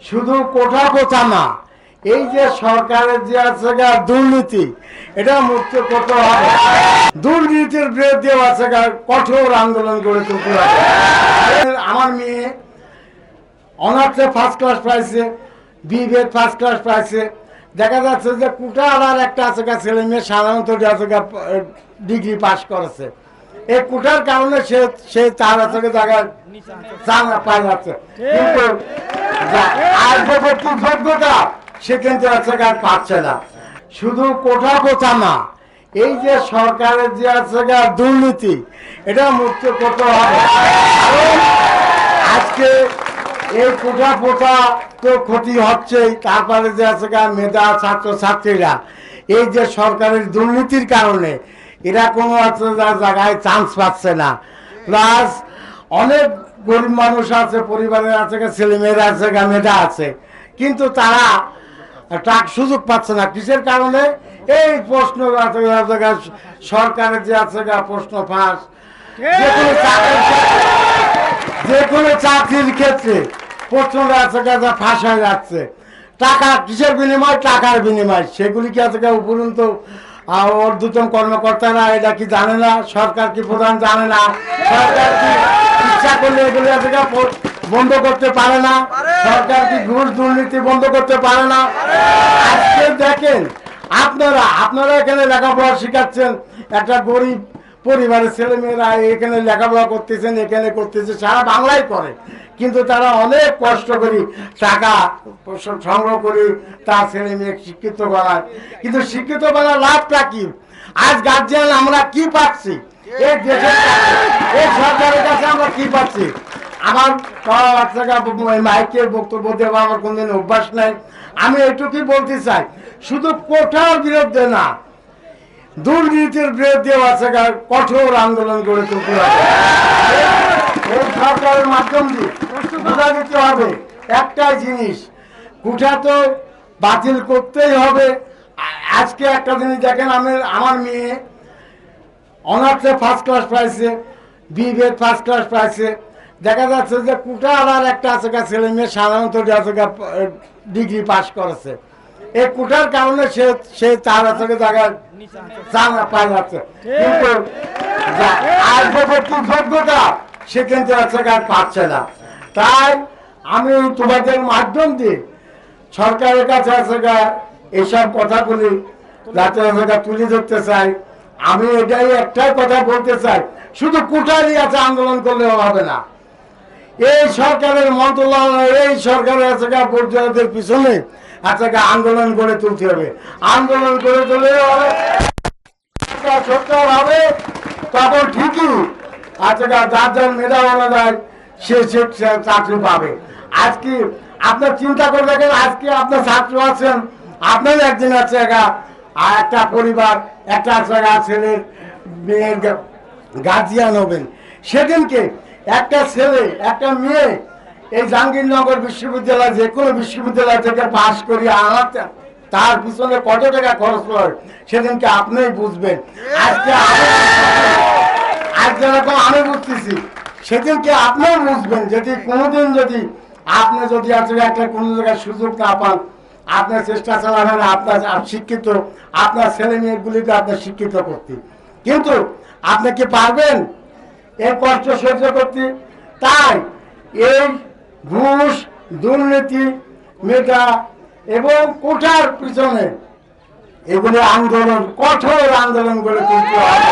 শুধু কোঠা কোথা না, এই যে সরকারের যে আছে দুর্নীতি, এটা মুক্ত করতে হবে। দুর্নীতির বিরুদ্ধে আছে কঠোর আন্দোলন গড়ে তুলতে আমার মেয়ে অনার্সে ফার্স্ট ক্লাস পাইছে বিবিএ ফার্স্ট ক্লাস পাইছে। দেখা যাচ্ছে যে কুটা আর একটা আছে ছেলে মেয়ে সাধারণত ডিগ্রি পাশ করেছে। এই কুটার কারণে সে সে আছে গা জায়গায় চাঙ্গা পাই যাচ্ছে। কিন্তু আর পরবর্তী যোগ্যতা সে কিন্তু আছে পাচ্ছে না। শুধু কোঠা কোথা না, এই যে সরকারের যে আছে দুর্নীতি, এটা মুক্ত করতে হবে। আজকে এই কোঠা পোটা তো ক্ষতি হচ্ছেই, তারপরে যে আছে মেধা ছাত্র ছাত্রীরা এই যে সরকারের দুর্নীতির কারণে এরা কোনো জায়গায় চান্স পাচ্ছে না। প্লাস অনেক গরিব মানুষ আছে পরিবারের আছে ছেলেমেয়েরা আছে মেধা আছে। কিন্তু তারা টাক সুযোগ পাচ্ছে না। কিসের কারণে? এই প্রশ্ন সরকারের যে আছে প্রশ্ন ফাঁস। যে কোনো চাকরির ক্ষেত্রে- প্রশ্নটা আছে যা ফাঁস হয়ে যাচ্ছে। টাকা কিসের বিনিময়? টাকার বিনিময়। সেগুলি কি আছে গা উপরন্ত ঊর্ধ্বতন কর্মকর্তারা এটা কি জানে না? সরকার কি প্রধান জানে না? সরকার কি ইচ্ছা করলে এগুলি বন্ধ করতে পারে না? সরকার কি ঘুষ দুর্নীতি বন্ধ করতে পারে না? আজকে দেখেন, আপনারা আপনারা এখানে লেখাপড়া শিখাচ্ছেন একটা গরিব পরিবারের ছেলেমেয়েরা এখানে লেখাপড়া করতেছেন, এখানে করতেছে, সারা বাংলায় করে। কিন্তু তারা অনেক কষ্ট করি টাকা সংগ্রহ করি তার ছেলে মেয়ে শিক্ষিত বানায় কিন্তু শিক্ষিত বানার লাভটা কি? আজ গার্জিয়ান আমরা কি পাচ্ছি? এই দেশের এই সরকারের কাছে আমরা কি পাচ্ছি? আমার মাইকের বক্তব্য দেওয়া আমার কোনদিন অভ্যাস নাই। আমি এটুকুই বলতে চাই, শুধু কোঠার বিরুদ্ধে না দুর্নীতির বিরুদ্ধে আছে কঠোর আন্দোলন গড়ে তুলতে হবে। এই সরকারের মাধ্যম দিয়ে দিতে হবে একটাই জিনিস কুঠা তো বাতিল করতেই হবে। আজকে একটা জিনিস দেখেন, আমি আমার মেয়ে অনার্সে ফার্স্ট ক্লাস পাইছে বিবিএ ফার্স্ট ক্লাস পাইছে। দেখা যাচ্ছে যে কুটা আর একটা আছে ছেলে মেয়ে সাধারণত ডিগ্রি পাস করেছে। এই কুটার কারণে সে সে যাচ্ছে কিন্তু আর যোগ্যতা পাচ্ছে না। তাই আমি তোমাদের মাধ্যম দিয়ে সরকারের কাছে আছে এইসব কথাগুলি যাতে তুলে ধরতে চাই। আমি এটাই একটাই কথা বলতে চাই। শুধু কুটারি আছে, আন্দোলন করলে হবে না। এই সরকারের মন্ত্রণালয়, এই সরকারের আছে গা পর্যায়দের পিছনে আছে আন্দোলন গড়ে তুলতে হবে। আন্দোলন গড়ে তুলে সরকার হবে তখন ঠিকই গা যার যার মেধা অনুযায়ী সে চাকরি পাবে। আজকে আপনার চিন্তা করে দেখেন আজকে আপনার ছাত্র আছেন? আপনার একদিন আছে আর একটা পরিবার, একটা আছে ছেলের মেয়ের গার্জিয়ান হবেন। সেদিনকে একটা ছেলে, একটা মেয়ে এই জাহাঙ্গীরনগর বিশ্ববিদ্যালয়, যে কোনো বিশ্ববিদ্যালয় থেকে পাশ করি আনাতে, তার পিছনে কত টাকা খরচ হয়, সেদিনকে আপনিই বুঝবেন। আজকে আজ যেরকম আমি বুঝতেছি, সেদিনকে আপনিও বুঝবেন, যদি কোনোদিন যদি আপনি যদি আসলে একটা কোনো জায়গায় সুযোগ না পান, আপনার চেষ্টা চালাবেন, আপনার শিক্ষিত, আপনার ছেলে মেয়েগুলিকে আপনার শিক্ষিত করতে। কিন্তু আপনি কি পারবেন? এই কষ্ট সহ্য করতে। তাই এই ঘুষ, দুর্নীতি মেটা এবং কোঠার পিছনে এগুলি আন্দোলন, কঠোর আন্দোলন করে তুলতে হবে।